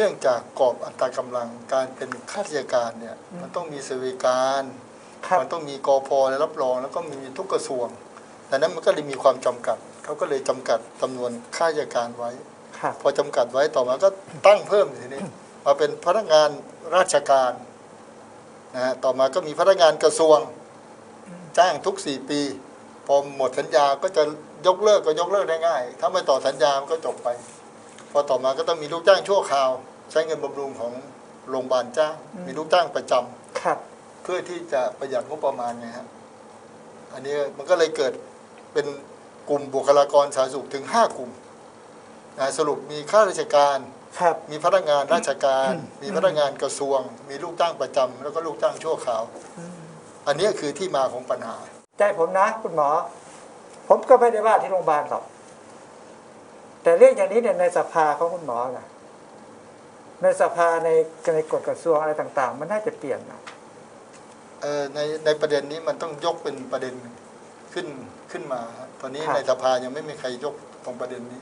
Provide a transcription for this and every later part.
เนื่องจากกรอบอัตรากำลังการเป็นข้าราชการเนี่ยมันต้องมีสวัสดิการครับมันต้องมีกอพอรับรอง แล้วก็มีทุกกระทรวงดังนั้นมันก็เลยมีความจำกัดเขาก็เลยจำกัดจำนวนข้าราชการไว้ครับพอจำกัดไว้ต่อมาก็ตั้งเพิ่มทีนี้มาเป็นพนักงานราชการนะฮะต่อมาก็มีพนักงานกระทรวงจ้างทุกสี่ปี พอหมดสัญญาก็จะยกเลิกก็ยกเลิกได้ง่าย ถ้าไม่ต่อสัญญามันก็จบไป พอต่อมาก็ต้องมีลูกจ้างชั่วคราว ใช้เงินบำรุงของโรงพยาบาลจ้าง มีลูกจ้างประจำครับเพื่อที่จะประหยัดงบประมาณไงฮะอันนี้มันก็เลยเกิดเป็นกลุ่มบุคลากรสาธารณสุขถึงห้ากลุ่มนะสรุปมีข้าราชการ ครับ มีพนักงานราชการ มีพนักงานกระทรวง มีลูกจ้างประจำแล้วก็ลูกจ้างชั่วคราว อันนี้คือที่มาของปัญหา ใจผมนะ คุณหมอ ผมก็ไม่ได้ว่าที่โรงพยาบาลหรอก แต่เรื่องอย่างนี้เนี่ยในสภาของคุณหมอนะ ในสภาในในกฎกระทรวงอะไรต่าง ๆ มันน่าจะเปลี่ยนนะเอ่อในในประเด็นนี้มันต้องยกเป็นประเด็นขึ้นขึ้นมาฮะตอนนี้ในสภายังไม่มีใครยกตรงประเด็นนี้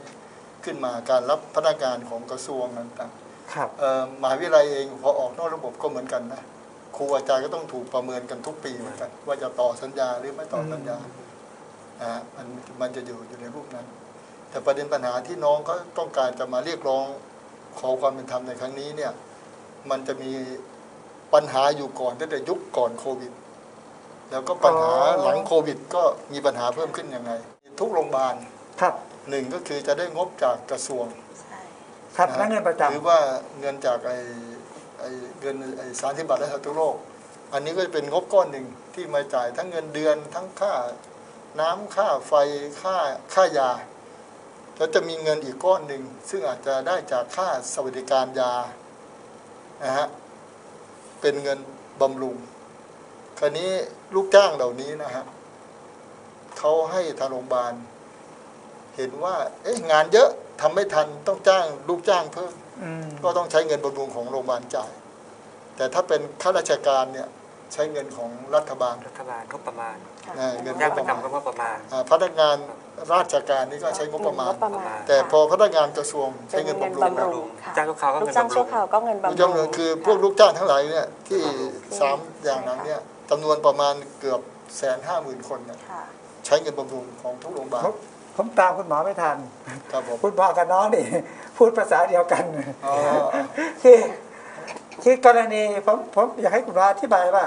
ขึ้นมาการรับพนักงานของกระทรวงต่างๆครับเอ่อมหาวิทยาลัยเองพอออกนอกระบบก็เหมือนกันนะครูอาจารย์ก็ต้องถูกประเมินกันทุกปีเหมือนกัน ว่าจะต่อสัญญาหรือไม่ต่อสัญญานะฮะมันมันจะอยู่อยู่ในรูปนั้น แต่ประเด็นปัญหาที่น้องเขาต้องการจะมาเรียกร้อง ขอความเป็นธรรมในครั้งนี้เนี่ยมันจะมีปัญหาอยู่ก่อนตั้งแต่ยุคก่อนโควิด แล้วก็ปัญหาอ๋อหลังโควิด ก็มีปัญหาเพิ่มขึ้นยังไง ทุกโรงพยาบาลครับหนึ่งก็คือจะได้งบจากกระทรวงใช่ครับะฮะและเงินประจำหรือว่าเงินจากไอ้ไอ้เงินไอ้สารที่บัตรและสาธารณโรคอันนี้ก็จะเป็นงบก้อนหนึ่งที่มาจ่ายทั้งเงินเดือนทั้งค่าน้ำค่าไฟค่าค่ายา แล้วจะมีเงินอีกก้อนหนึ่ง ซึ่งอาจจะได้จากค่าสวัสดิการยานะฮะเป็นเงินบำรุง คราวนี้ลูกจ้างเหล่านี้นะฮะเขาให้ทางโรงพยาบาล เห็นว่า เอ๊ะงานเยอะทำไม่ทันต้องจ้างลูกจ้างเพิ่มอืมก็ต้องใช้เงินบำรุงของโรงพยาบาลจ่าย แต่ถ้าเป็นข้าราชการเนี่ย ใช้เงินของรัฐบาลรัฐบาลก็ประมาณค่ะนะเงินงจ้างบปประระจำมาณก็ว่าประมาณ อ่าพนักงานราชการนี่ก็ใช้งบประมาณงบประมาณแต่พอค่ะพนักงานกระทรวงใช้เงินบำรุงเป็นเงินบำรุงค่ะจ้างลูกค้าก็ลูกเงินจ้างบำรุชั่วง คราวก็เงินบำรุงจำนวนคือพวกลูกจ้างทั้งหลายเนี่ยที่สามอย่างนั้นเนี่ยจำนวนประมาณเกือบแสนห้าหมื่นคนเนี่ยค่ะ ใช้เงินบำรุงของทุกโรงพยาบาลผมผมตามคุณหมอไม่ทัน ครับผมคุณหมอกับน้องนี่ พูดภาษาเดียวกัน อ๋อ คือ คือกรณีผมผมอยากให้คุณหมออธิบายว่า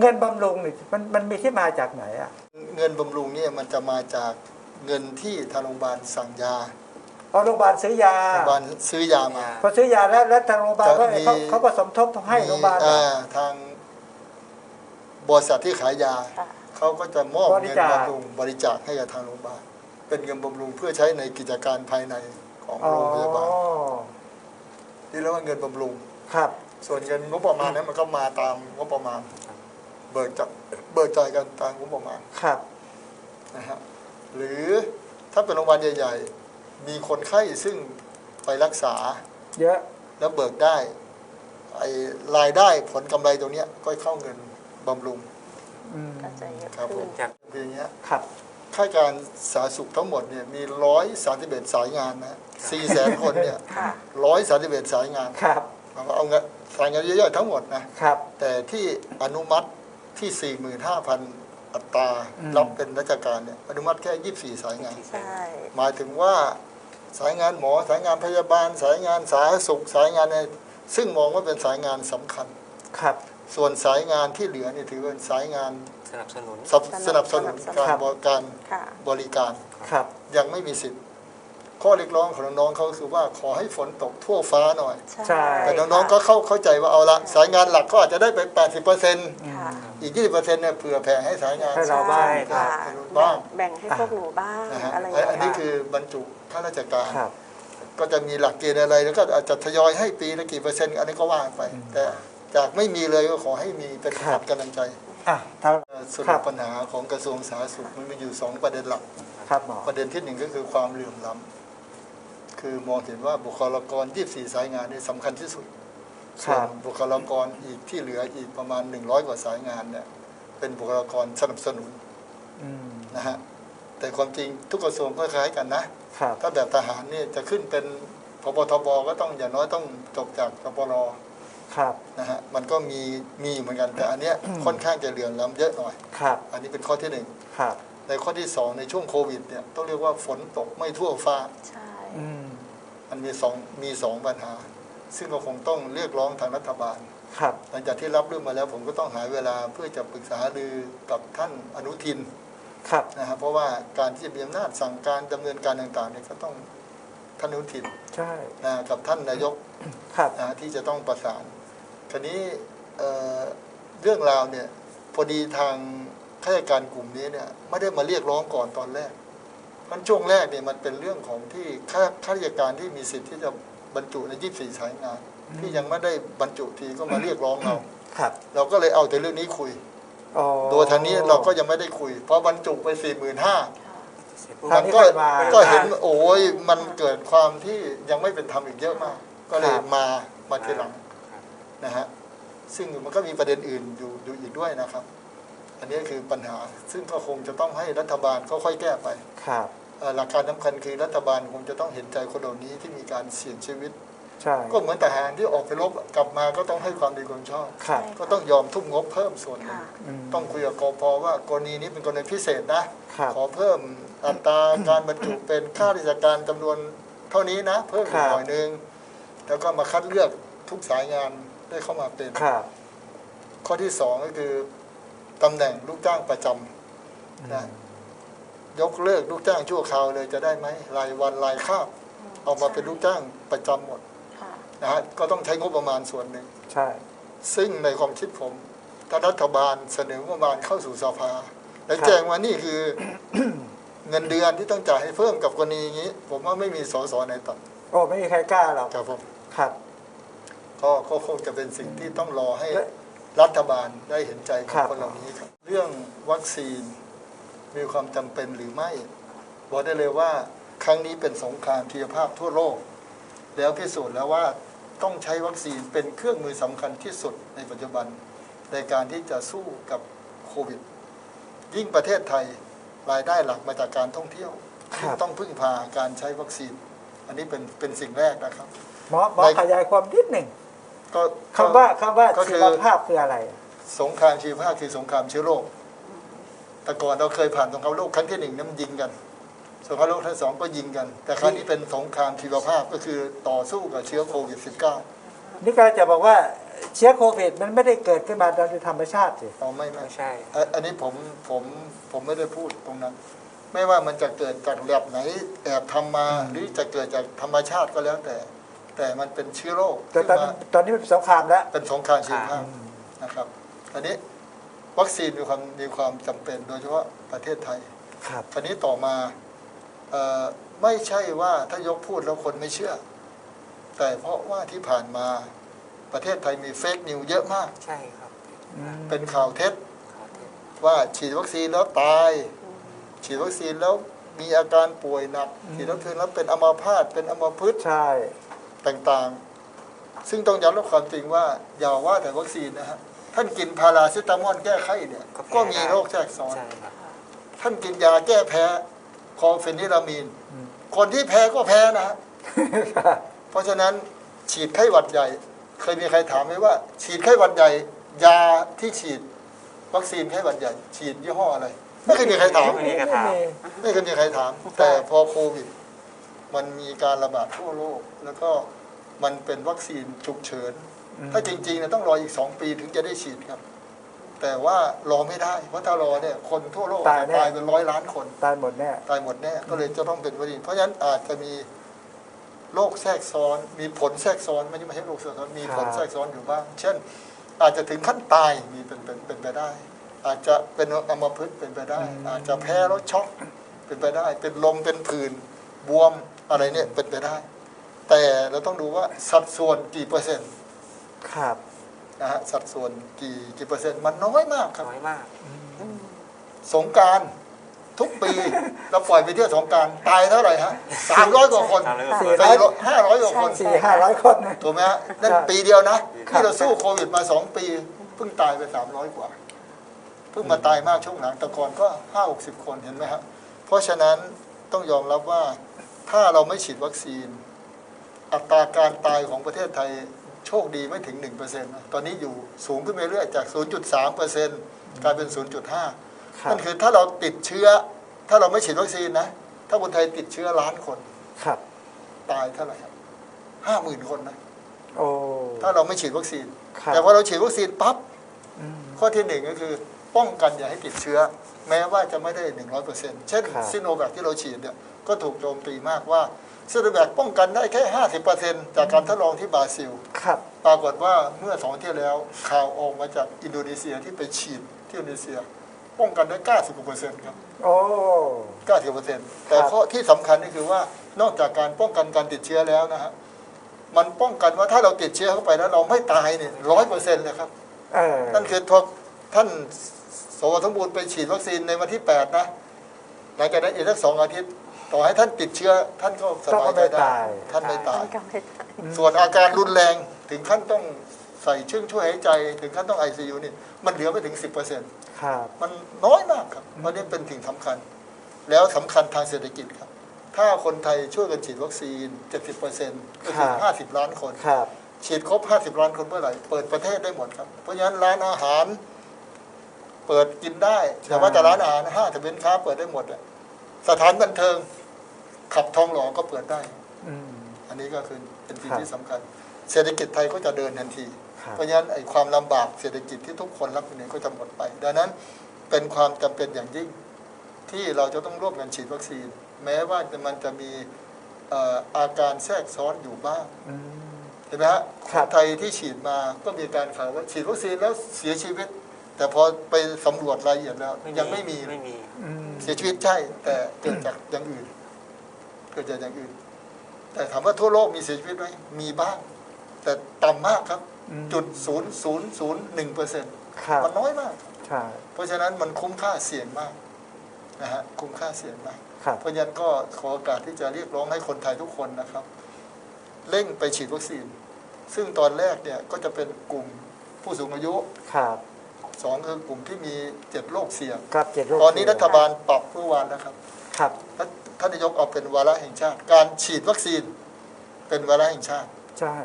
เงินบำรุงนี่มันมันมีที่มาจากไหนอะเงินบำรุงเนี่ยมันจะมาจากเงินที่ทางโรงพยาบาลสั่งยาพอโรงพยาบาลซื้อยาโรงพยาบาลซื้อยามาพอซื้อยาแล้วแล้วทางโรงพยาบาลก็เขาเขาก็สมทบให้โรงพยาบาลอ่ทางบริษัทที่ขายยาเขาก็จะมอบเงินบำรุงบริจาคให้กับทางโรงพยาบาลเป็นเงินบำรุงเพื่อใช้ในกิจการภายในของโรงพยาบาลที่เรียกว่าเงินบำรุง ครับ ส่วนเงินงบประมาณนั้นมันก็มาตามงบประมาณ เบิกจากเบิกจ่ายกันตามงบประมาณครับนะฮะหรือถ้าเป็นโรงพยาบาลใหญ่ ๆ มีคนไข้ซึ่งไปรักษา เยอะแล้วเบิกได้ไอ้รายได้ผลกำไรตรงเนี้ยก็เข้าเงินบำรุง อืมก็จะเยอะครับผขึ้มน จากคืออย่างเงี้ย ครับ ค่าการสาธารณสุขทั้งหมดเนี่ยมีร้อยสามสิบเอ็ดสายงานนะสี่แสนคนเนี่ยค่ะร้อยสามสิบเอ็ดสายงาน ครับ เราก็เอาเงินสายงานเยอะๆทั้งหมดนะครับ แต่ที่อนุมัติที่สี่หมื่นห้าพันอัตราอืมรับเป็นราชการเนี่ยอนุมัติแค่ยี่สิบสี่สายงาน ใช่ หมายถึงว่าสายงานหมอสายงานพยาบาล สายงานสาธารณสุขสายงานอะไรซึ่งมองว่าเป็นสายงานสำคัญครับ ส่วนสายงานที่เหลือเนี่ยถือเป็นสายงานสนับสนุนสนับสนับสนุนการบริการค่ะบริการครับยังไม่มีสิทธิ์ ข้อเรียกร้องของน้องๆเขาคือว่าขอให้ฝนตกทั่วฟ้าหน่อย ใช่แต่น้องๆก็เข้าเข้าใจว่าเอาละสายงานหลักก็อาจจะได้ไป 80%อค่ะอีก 20%เนี่ยเผื่อแผ่ให้สายงานให้เราบ้างใช่ค่ะบ้างแบ่งให้พวกหนูบ้างนะฮะอะไรอย่างอันเงี้นี้ยคือบรรจุข้าราชการครับก็จะมีหลักเกณฑ์อะไรแล้วก็อาจจะทยอยให้ปีละกี่เปอร์เซ็นต์อันนี้ก็ว่าไป แต่จากไม่มีเลยก็ขอให้มีเป็นครัขับดกำลังใจอะถ้าสครัรุปบปัญหาของกระทรวงสาธารณสุขมันมีอยู่สองประเด็นหลักครับหมอประเด็นที่หนึ่งก็คือความเหลื่อมล้ำ คือมองเห็นว่าบุคลากร 24 สายงานนี่สำคัญที่สุดคส่วรันบบุคลากรอีกที่เหลืออีกประมาณ 100 กว่าสายงานเนี่ยเป็นบุคลากรสนับสนุนอืมนะฮะแต่ความจริงทุกกระทรวงก็คล้ายกันนะครับถ้าแบบทหารเนี่ยจะขึ้นเป็นพบทบก็ต้องอย่างน้อยต้องจบจากกปรครับนะฮะมันก็มีมีอยู่เหมือนกันแต่อันเนี้ยค่อนข้างจะเหลื่อมล้ำเยอะหน่อยครับอันนี้เป็นข้อที่หนึ่งครับในข้อที่สองในช่วงโควิดเนี่ยต้องเรียกว่าฝนตกไม่ทั่วฟ้าใช่อืม มันมีสองมีสองปัญหา ซึ่งก็คงต้องเรียกร้องทางรัฐบาล ครับหลังจากที่รับเรื่องมาแล้วผมก็ต้องหาเวลาเพื่อจะปรึกษาหารือกับท่านอนุทินครับนะครับเพราะว่าการที่จะมีอำนาจสั่งการดำเนินการต่างๆเนี่ยก็ต้องท่านอนุทินใช่นะกับท่านนายกครับนะที่จะต้องประสานคราวนี้เอ่อเรื่องราวเนี่ยพอดีทางข้าราชการกลุ่มนี้เนี่ยไม่ได้มาเรียกร้องก่อนตอนแรก เพราะช่วงแรกเนี่ยมันเป็นเรื่องของที่ข้าข้าราชการที่มีสิทธิ์ที่จะบรรจุใน24สายงาน ที่ยังไม่ได้บรรจุทีก็มาเรียกร้องเราครับ เราก็เลยเอาแต่เรื่องนี้คุยอ๋อโดยทางนี้เราก็ยังไม่ได้คุย เพราะบรรจุไป4 5 0 0 0เสร็จปุ๊บครัมับนก็ที่ผ่านมาก็เห็นโอ้ยมันเกิดความที่ยังไม่เป็นธรรมอีกเยอะมาก ก็เลยครับมามาทีหลังครับนะฮะซึ่งมันก็มีประเด็นอื่นอยู่อยู่อีกด้วยนะครับ อันนี้คือปัญหาซึ่งก็คงจะต้องให้รัฐบาลค่อยๆแก้ไปครับเอ่อหลักการสำคัญคือรัฐบาลคงจะต้องเห็นใจคนเหล่านี้ที่มีการเสี่ยงชีวิตใช่ก็เหมือนทหารที่ออกไปรบกลับมาก็ต้องให้ความดีความชอบครับก็ต้องยอมทุ่มงบเพิ่มส่วนหนึ่งค่ะมต้องคุยกับกพว่ากรณีนี้เป็นกรณีพิเศษนะ ขอเพิ่มอัตราการบรรจุเป็นข้าราชการจำนวนเท่านี้นะ เพิ่มอีกหน่อยนึง แล้วก็มาคัดเลือกทุกสายงานได้เข้ามาเป็นครับข้อที่สองก็คือ ตำแหน่งลูกจ้างประจำนะยกเลิกลูกจ้างชั่วคราวเลยจะได้ไหมรายวันรายคาบเอามาเป็นลูกจ้างประจำหมดค่ะนะฮะก็ต้องใช้งบประมาณส่วนหนึ่งใช่ ซึ่งในความคิดผมถ้ารัฐบาลเสนองบประมาณเข้าสู่สภา และแจ้งว่านี่คือเงินเดือนที่ต้องจ่ายให้เพิ่มกับกรณีอย่างนี้ ผมว่าไม่มีสสไหนตัดโอ้ไม่มีใครกล้าหรอกครับผมครับก็ก็คงจะเป็นสิ่งที่ต้องรอให้และ รัฐบาลได้เห็นใจขคอรังบคนเหล่านี้ครับ เรื่องวัคซีนมีความจำเป็นหรือไม่ บอกได้เลยว่าครั้งนี้เป็นสงครามชีวภาพทั่วโลก แล้วพิสูจน์แล้วว่าต้องใช้วัคซีนเป็นเครื่องมือสำคัญที่สุดในปัจจุบันในการที่จะสู้กับโควิด ยิ่งประเทศไทยรายได้หลักมาจากการท่องเที่ยวครับซึ่งต้องพึ่งพาการใช้วัคซีน อันนี้เป็นเป็นสิ่งแรกนะครับหมอหมอในขยายความนิดหนึ่ง ก็คำว่าคำว่าก็คืชีอวภาพคืออะไร สงครามชีวภาพคือสงครามเชื้อโรค แต่ก่อนเราเคยผ่านสงครามโลกครั้งที่หนึ่งนั้นมันยิงกัน สงครามโลกครั้งที่สองก็ยิงกัน แต่ครั้งนี้เป็นสงครามชีวภาพก็คือต่อสู้กับเชื้อโควิด -19 นี่ก็จะบอกว่าเชื้อโควิดมันไม่ได้เกิดขึ้นมาโดยธรรมชาติสิเอาไม่ไม่ ไม่ใช่ อะอันนี้ผมผมผมไม่ได้พูดตรงนั้น ไม่ว่ามันจะเกิดจากแลบไหนแอบทำมาหรือจะเกิดจากธรรมชาติก็แล้วแต่ แต่มันเป็นเชื้อโรคแต่ขึ้นตอนมาตอนนี้มันเป็นสงครามแล้ว เป็นสงครามชีวภาพนะครับอันนี้วัคซีนมีความมีความจำเป็นโดยเฉพาะประเทศไทย ครับ คราวนี้ต่อมาเอ่อไม่ใช่ว่าถ้ายกพูดแล้วคนไม่เชื่อ แต่เพราะว่าที่ผ่านมาประเทศไทยมีเฟกนิวเยอะมาก ใช่ครับเป็นข่าวเท็จขอเทศว่าฉีดวัคซีนแล้วตาย ฉีดวัคซีนแล้วมีอาการป่วยหนัก ฉีดวัคซีนแล้วเป็นอัมาพาตเป็นอัมพฤกษ์ใช่ ต่างๆ ซึ่งต้องยอมรับความจริงว่าอย่าว่าแต่วัคซีนนะฮะท่านกินพาราเซตามอลแก้ไข้เนี่ยก็มีโรคแทรกซ้อนใช่ครับท่านกินยาแก้แพ้คอเฟนิรามีน คนที่แพ้ก็แพ้นะฮะเพราะฉะนั้นฉีดไข้หวัดใหญ่ เคยมีใครถามไหมว่า ฉีดไข้หวัดใหญ่ ยาที่ฉีด วัคซีนไข้หวัดใหญ่ ฉีดยี่ห้ออะไร ไม่เคยมีใครถาม ไม่มีใครถามไม่เคยมีใครถาม แต่พอโควิด มันมีการระบาดทั่วโลก แล้วก็มันเป็นวัคซีนฉุกเฉิน ถ้าจริงๆเนี่ยต้องรออีกสองปีถึงจะได้ฉีดครับ แต่ว่ารอไม่ได้ เพราะถ้ารอเนี่ยคนทั่วโลกตายแน่ ตายเป็นร้อยล้านคน ตายหมดแน่ ตายหมดแน่ก็เลยจะต้องเป็นวัคซีนเพราะฉะนั้นอาจจะมีโรคแทรกซ้อน มีผลแทรกซ้อนไม่ใช่ไม่ใช่โรคแทรกซ้อนมีผลครับ แทรกซ้อนอยู่บ้าง เช่น อาจจะถึงขั้นตายมีเป็นเป็นเป็นไปได้ อาจจะเป็นอัมพฤกษ์เป็นไปได้ อาจจะแพ้แล้วช็อกเป็นไปได้ เป็นลมเป็นผื่นบวม อะไรเนี่ยเป็นไปได้ แต่เราต้องดูว่าสัดส่วนกี่เปอร์เซ็นต์ครับนะฮะสัดส่วนกี่กี่เปอร์เซ็นต์มันน้อยมากครับน้อยมากสงกรารทุกปีเราปล่อยไปเที่ยวสงกรารตายเท่าไหร่ฮะสามร้อยกว่าคนสามร้อยกว่าคนห้าร้อยกว่าคนสี่ห้าร้อยคนนะถูกไหมฮะนั่นครับปีเดียวนะครับที่เราสู้โควิดมาสองปีเพิ่งตายไปสามร้อยกว่าเพิ่งมาตายมากช่วงหลังแต่ก่อนก็ห้าหกสิบคนเห็นไหมครับเพราะฉะนั้นต้องยอมรับว่า ถ้าเราไม่ฉีดวัคซีน อัตราการตายของประเทศไทยโชคดีไม่ถึง 1%นะตอนนี้อยู่สูงขึ้นไปเรื่อยจาก 0.3%กลายเป็น 0.5ครับนั่นคือถ้าเราติดเชื้อ ถ้าเราไม่ฉีดวัคซีนนะ ถ้าคนไทยติดเชื้อล้านคนครับ ตายเท่าไหร่ครับห้าหมื่นคนนะโอ้ถ้าเราไม่ฉีดวัคซีนครับแต่พอเราฉีดวัคซีนปั๊บอืมข้อที่หนึ่งก็คือ ป้องกันอย่าให้ติดเชื้อ แม้ว่าจะไม่ได้หนึ่งร้อยเปอร์เซ็นต์เช่นครับซิโนแวคที่เราฉีดเนี่ย ก็ถูกโจมตีมากว่าซิโนแวคป้องกันได้แค่ห้าสิบเปอร์เซ็นต์จากการทดลองที่บราซิล ครับ ปรากฏว่าเมื่อสองอาที่แล้ว ข่าวออกมาจากอินโดนีเซียที่ไปฉีดที่อินโดนีเซีย ป้องกันได้เก้าสิบเปอร์เซ็นต์ครับ โอ้เก้าสิบเปอร์เซ็นต์แต่ครับข้อที่สำคัญก็คือว่านอกจากการป้องกันการติดเชื้อแล้วนะฮะมันป้องกันว่าถ้าเราติดเชื้อเข้าไปแล้วเราไม่ตายเนี่ยร้อยเปอร์เซ็นต์เลยครับเออนั่นคือทบท่านสวสมบูรณ์ไปฉีดวัคซีนในวันที่ 8 นะ หลังจากนั้นอีกสักสองอาทิตย์ ต่อให้ท่านติดเชื้อ ท่านก็สบายใจได้ท่านไม่ตายก็ไม่ตายส่วนอาการรุนแรงถึงขั้นต้องใส่เครื่องช่วยหายใจ ถึงขั้นต้องไอซียูนี่มันเหลือไม่ถึง 10%ครับมันน้อยมากครับเพราะนี่เป็นสิ่งสำคัญ แล้วสำคัญทางเศรษฐกิจครับ ถ้าคนไทยช่วยกันฉีดวัคซีน 70%ก็คือ50 ล้านคนครับฉีดครบ 50 ล้านคนเมื่อไหร่ เปิดประเทศได้หมดครับ เพราะฉะนั้นร้านอาหาร เปิดกินได้ แต่ว่าแต่ร้านอาหารห้างแต่เป็นค้าเปิดได้หมดอะสถานบันเทิง ขับทองหล่อก็เปิดได้อืมอันนี้ก็คือเป็นสิ่งครับที่สำคัญ เศรษฐกิจไทยก็จะเดินทันทีครับเพราะฉะนั้นไอ้ความลำบากเศรษฐกิจที่ทุกคนรับอยู่เนี่ยก็จะหมดไป ดังนั้นเป็นความจำเป็นอย่างยิ่งที่เราจะต้องร่วมกันฉีดวัคซีน แม้ว่าจะมันจะมีเอ่ออาการแทรกซ้อนอยู่บ้างอืมเห็นไหมฮะคครับนไทยที่ฉีดมาก็มีการข่าวว่าฉีดวัคซีนแล้วเสียชีวิต แต่พอไปสำรวจรายละเอียดแล้วยังไม่มีไม่มีอืมเสียชีวิตใช่ แต่เกิดจากอย่างอื่น เกิดจากอย่างอื่น แต่ถามว่าทั่วโลกมีเสียชีวิตไหมมีบ้าง แต่ต่ำมากครับอืมจุดศูนย์ศูนย์ศูนย์หนึ่งเปอร์เซ็นต์ครับมันน้อยมากใช่เพราะฉะนั้นมันคุ้มค่าเสี่ยงมากนะฮะคุ้มค่าเสี่ยงมากครับเพราะฉะนั้นก็ขอโอกาสที่จะเรียกร้องให้คนไทยทุกคนนะครับ เร่งไปฉีดวัคซีน ซึ่งตอนแรกเนี่ยก็จะเป็นกลุ่มผู้สูงอายุครับสองคือกลุ่มที่มีเจ็ดโรคเสี่ยงครับเจ็ดโรคตอนนี้เสี่ยงรัฐบาลปรับเมื่อวานนะครับ ครับ ท่านท่านนายกเอาเป็นวาระแห่งชาติ การฉีดวัคซีนเป็นวาระแห่งชาติ ใช่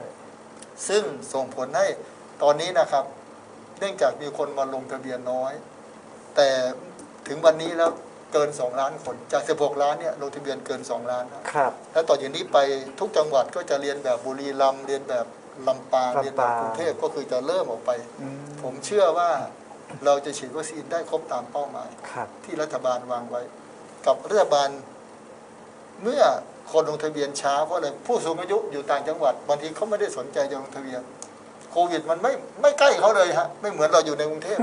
ซึ่งส่งผลให้ตอนนี้นะครับ เนื่องจากมีคนมาลงทะเบียนน้อย แต่ถึงวันนี้แล้วเกิน 2 ล้านคนจาก 16 ล้านเนี่ยลงทะเบียนเกิน 2 ล้านนะครับ แล้วต่อจากนี้ไปทุกจังหวัดก็จะเรียนแบบบุรีรัมย์เรียนแบบลำปางลำปางเรียนแบบกรุงเทพก็คือจะเริ่มออกไปอืมผมเชื่อว่าเราจะฉีดวัคซีนได้ครบตามเป้าหมายครับที่รัฐบาลวางไว้ กับรัฐบาล เมื่อคนลงทะเบียนช้าเพราะอะไรผู้สูงอายุอยู่ต่างจังหวัดบางทีเขาไม่ได้สนใจจะลงทะเบียน โควิดมันไม่ไม่ใกล้เขาเลยฮะไม่เหมือนเราอยู่ในกรุงเทพ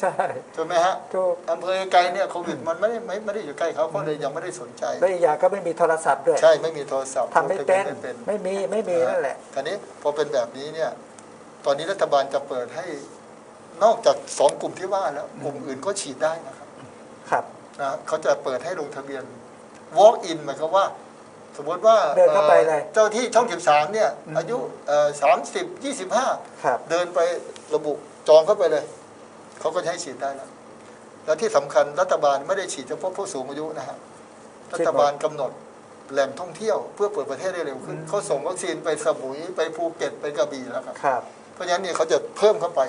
ใช่ใช่ไหมฮะถูกอำเภอไกลเนี่ยโควิดมันไม่ได้ไม่ไม่ได้อยู่ใกล้เขาเขาเลยยังไม่ได้สนใจแล้วอีกอย่างก็ไม่มีโทรศัพท์ด้วยใช่ไม่มีโทรศัพท์ทำไม่เป็นลงทะบียนไม่มีไม่มีนั่นแหละทีนี้พอเป็นแบบนี้เนี่ย ตอนนี้รัฐบาลจะเปิดให้นอกจากสองกลุ่มที่ว่าแล้วกลุ่มอื่นก็ฉีดได้นะครับ ครับนะเขาจะเปิดให้ลงทะเบียน walk in หมายความว่า สมมติว่าเดินเข้าไปเลย เจ้าที่ช่อง 13 เนี่ยอืมอายุสามสิบยี่สิบห้าครับ เดินไประบุจองเข้าไปเลย เขาก็จะให้ฉีดได้แล้วแล้วที่สำคัญรัฐบาลไม่ได้ฉีดเฉพาะผู้สูงอายุนะฮะรัฐบาลกำหนดแหล่งท่องเที่ยวเพื่อเปิดประเทศได้เร็วขึ้นอืมเขาส่งวัคซีนไปสมุยไปภูเก็ตไปกระบี่แล้วครับครับเพราะฉะนั้นเนี่ยเขาจะเพิ่มเข้าไป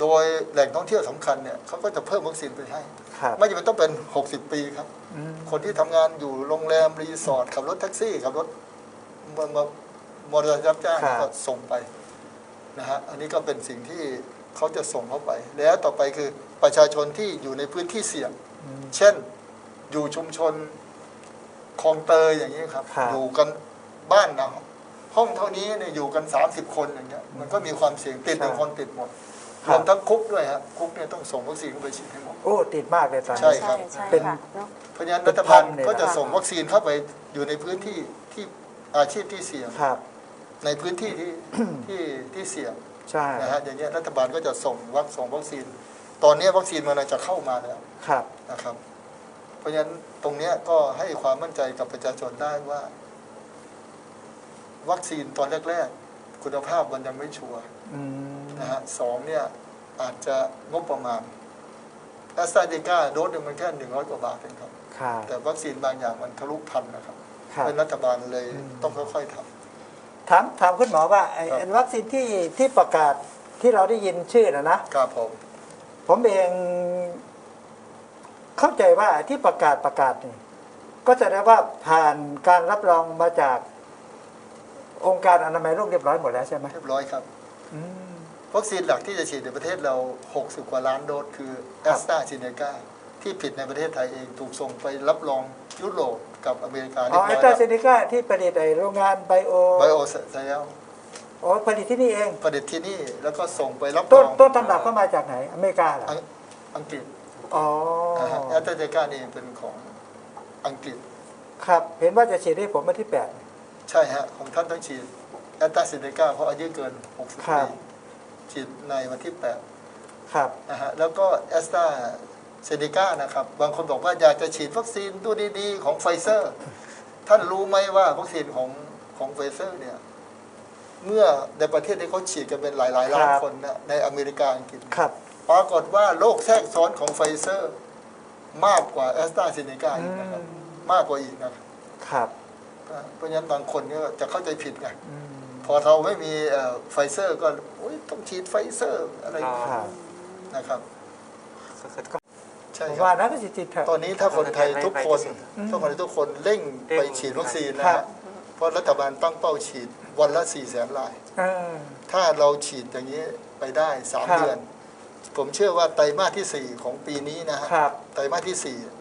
โดยแหล่งท่องเที่ยวสำคัญเนี่ยเขาก็จะเพิ่มวัคซีนไปให้ครับไม่จำเป็นต้องเป็น 60 ปีครับอืมคนที่ทำงานอยู่โรงแรม รีสอร์ทขับรถแท็กซี่ขับรถมามามอเตอร์ไซค์รับจ้างก็ส่งไปนะฮะอันนี้ก็เป็นสิ่งที่เขาจะส่งเข้าไป แล้วต่อไปคือประชาชนที่อยู่ในพื้นที่เสี่ยงอืมเช่นอยู่ชุมชนคลองเตยอย่างนี้ครับครับ อยู่กันบ้านนะห้องเท่านี้เนี่ยอยู่กัน 30 คนอย่างเงี้ยมันก็มีความเสี่ยงติดหนึ่งคนติดหมด รวมทั้งคุกด้วยครับคุกเนี่ยต้องส่งวัคซีนเข้าไปฉีดให้หมด โอ้ติดมากเลยตอนใช่นี้ ครัใช่บใช่เป็น ค่ะเนาะ เพราะฉะนั้นเป็รันฐบาลพันเลยก็จะนะส่งวัคซีนเข้าไปอยู่ในพื้นที่ที่อาชีพที่เสี่ยง ครับ ในพื้นที่ที่ ที่ที่เสี่ยงใช่นะฮะอย่างเงี้ยรัฐบาลก็จะส่งวัคส่งวัคซีน ตอนนี้วัคซีนมันจะเข้ามาแล้วครับ นะครับ เพราะฉะนั้นตรงเนี้ยก็ให้ความมั่นใจกับประชาชนได้ว่า วัคซีนตอนแรก ๆ คุณภาพมันยังไม่ชัวร์ อืม นะฮะสองเนี่ยอาจจะงบประมาณแอสตราเซเนกาโดสหนึ่งมันแค่หนึ่งร้อยกว่าบาทเองครับ ครับ แต่วัคซีนบางอย่างมันทะลุพันนะครับครับ เป็นรัฐบาลเลยอืม ต้องค่อยๆท ถามถามคุณหมอว่าไอ้ครับไอ้วัคซีนที่ที่ประกาศที่เราได้ยินชื่อนะนะครับผม ผมเองเข้าใจว่าที่ประกาศประกาศนี่ก็จะได้ว่าผ่านการรับรองมาจากองค์การอนามัยโลกเรียบร้อยหมดแล้วใช่ไหมเรียบร้อยครับ อืม วัคซีนหลักที่จะฉีดในประเทศเรา 60 กว่าล้านโดสคือแอครับสตราเซเนกาที่ผิดในประเทศไทยเองถูกส่งไปรับรองยุโรปกับอเมริกาอ๋เรียอบร้แออยสตราแล้วเซเนกาที่ผลิตในโรงงานไบโอไบโอไซเอลอ๋อผลิตที่นี่เอง ผลิตที่นี่แล้วก็ส่งไปรับรต้นองต้นตำรับเข้ามาจากไหน อเมริกาเหรออังอังกฤษอ๋อแอสตราเซเนกานี่เป็นของอังกฤษ ครับ เห็นว่าจะฉีดให้ผมวันที่แปดใช่ฮะ ของท่านต้องฉีดแอสตราเซเนกาเพราะอายุเกิน 60 ครัปีบ ฉีดในวันที่8ครับนะฮะแล้วก็แอสตราเซเนกานะครับ บางคนบอกว่าอยากจะฉีดวัคซีนตัวดีๆ ของไฟเซอร์ ท่านรู้ไหมว่าวัคซีนของของไฟเซอร์เนี่ย เมื่อในประเทศที่เขาฉีดกันเป็นหลายๆล้านครับ คนนะในอเมริกาอังกฤษ ครับ ปรากฏว่าโรคแทรกซ้อนของไฟเซอร์ มากกว่าแอสตราเซเนกาอีกนะครับมากกว่าอีกนะครับ ครับ เพราะฉะนั้นบางคนก็จะเข้าใจผิดไง อืม พอเราไม่มีเอ่อไฟเซอร์ก็โอ๊ยต้องฉีดไฟเซอร์อะไรอ๋อครับนะครับก็คือใช่ผมครัว่าบนะก็จะจิตเถอะตอนนี้ถ้าคนไทยทุกคนอืมทุกคนทุกคนเร่งเร่งไปฉีดวัคซีนนะครัฮะบเพราะรัฐบาลตั้งเป้าฉีดวันละ4ี่แสนรายเออถ้าเราฉีดอย่างนี้ไปได้3ครับเดือน ผมเชื่อว่าไตรมาสที่ 4 ของปีนี้นะฮะครับไตรมาสที่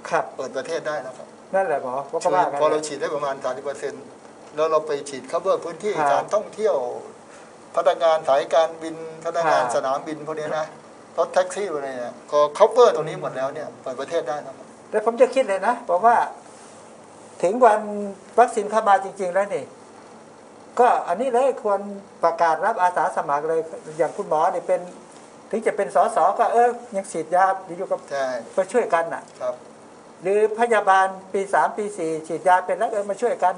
ครับ4เปิดประเทศได้นะครับ นั่นแหละหมอว่าก็ช่วยว่ากันพอเราฉีดได้ประมาณ 30% แล้วเราไปฉีด cover พื้นที่ครับการท่องเที่ยว พนักงานสายการบินพนักงานครับ สนามบินพวกนี้นะรถแท็กซี่อะไรเนี่ยพอ cover ตรงนี้หมดแล้วเนี่ยเปิดประเทศได้นะครับ แต่ผมจะคิดเลยนะบอกว่าถึงวันวัคซีนเข้ามาจริง ๆ แล้วนี่ ก็อันนี้เลยควรประกาศรับอาสาสมัครเลยอย่างคุณหมอเนี่ยเป็น ถึงจะเป็นสสก็เออยังฉีดยาอยู่กับใช่ไปช่วยกันน่ะ ครับ หรือพยาบาลปีสามปีสี่ฉีดยาเป็นแล้วเออมาช่วยกัน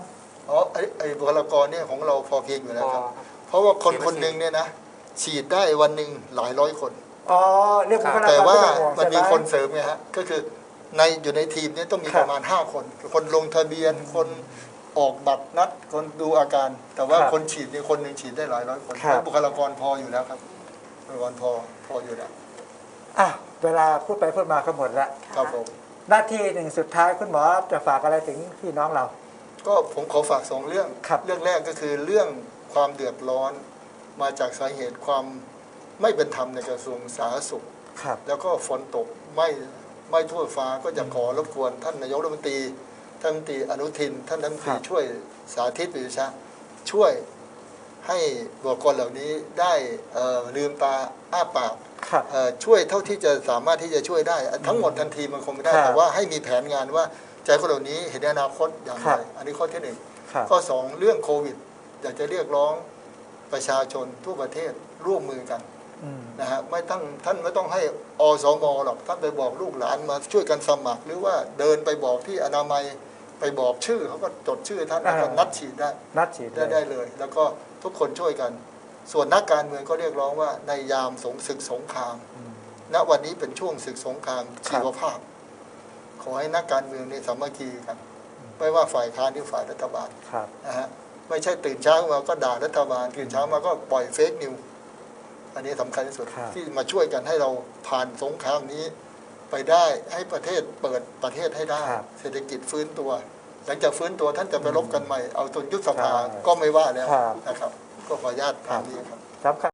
อ๋อไอ้ไอ้บุคลากรเนี่ยของเราพอเพียงอยู่พแล้วอครับครับ เพราะว่าคนฉีดวัคคนซีนหนึ่งเนี่ยนะฉีดได้วันหนึ่งหลายร้อยคน อ๋อเรียกบุคลากรแต่ว่าไต้องห่งมันมีใช่ไหคนเสริมไงฮะก็คือในอยู่ในทีมเนี่ยต้องมีครับประมาณ 5 คน คนลงทะเบียนคนออกบัตรนัดคนดูอาการ แต่ว่าครับคนฉีดเนี่ยคนหนึ่งฉีดได้หลายร้อยคนครับบุคลากรพออยู่แล้วครับบุคลากรพอพออยู่แล้วอะเวลาพูดไปพูดมาก็หมดละครับผมหน้าที่หนึ่งสุดท้ายคุณหมอจะฝากอะไรถึงพี่น้องเรา ก็ผมขอฝากสองเรื่องครับ เรื่องแรกก็คือเรื่องความเดือดร้อนมาจากสาเหตุความไม่เป็นธรรมในกระทรวงสาธารณสุข ครับ แล้วก็ฝนตกไม่ไม่ทั่วฟ้าก็จะขอรบกวนท่านนายกรัฐมนตรีท่านรัฐมนตรีอนุทิน ท่านรัฐมนตรีครับ ช่วยสาธิตปิยชาช่วยให้บุคคลเหล่านี้ได้เอ่อลืมตาอ้าปาก ครับ เอ่อช่วยเท่าที่จะสามารถที่จะช่วยได้ ทั้งหมดทันทีมันคงไม่ได้ ครับแต่ว่าให้มีแผนงานว่า ใจคนเหล่านี้เห็นอนาคตอย่างครัไรบอันนี้ข้อที่หนึ่งครับข้อสองเรื่องโควิด อยากจะเรียกร้องประชาชนทั่วประเทศร่วมมือกันอืมนะฮะไม่ต้องท่านไม่ต้องให้อสมหรอกท่านไปบอกลูกหลานมาช่วยกันสมัคร หรือว่าเดินไปบอกที่อนามัยไปบอกชื่อเขาก็จดชื่อท่านแล้วก็อ่านันัดฉีดได้นัดฉีดได้ได้เลย แล้วก็ทุกคนช่วยกัน ส่วนนักการเมืองก็เรียกร้องว่าในยามสงศึกสงครามอืมณวันนี้เป็นช่วงศึกสงครามครัชีบวภาพ ขอให้นักการเมืองเนี่ยสามัคคีกันไม่ว่าฝ่ายค้านหรือฝ่ายรัฐบาลครับนะฮะไม่ใช่ตื่นเช้ามาก็ด่ารัฐบาล ตื่นเช้ามาก็ปล่อยเฟกนิวอันนี้สำคัญที่สุดครับที่มาช่วยกันให้เราผ่านสงครามนี้ไปได้ให้ประเทศเปิดประเทศให้ได้ครับเศรษฐกิจฟื้นตัว หลังจากฟื้นตัวท่านจะไปรบกันใหม่เอาจนยุบสภาใช่ก็ไม่ว่าแล้วครับนะครับ ก็ขออนุญาตตามนี้ครับสำคัญ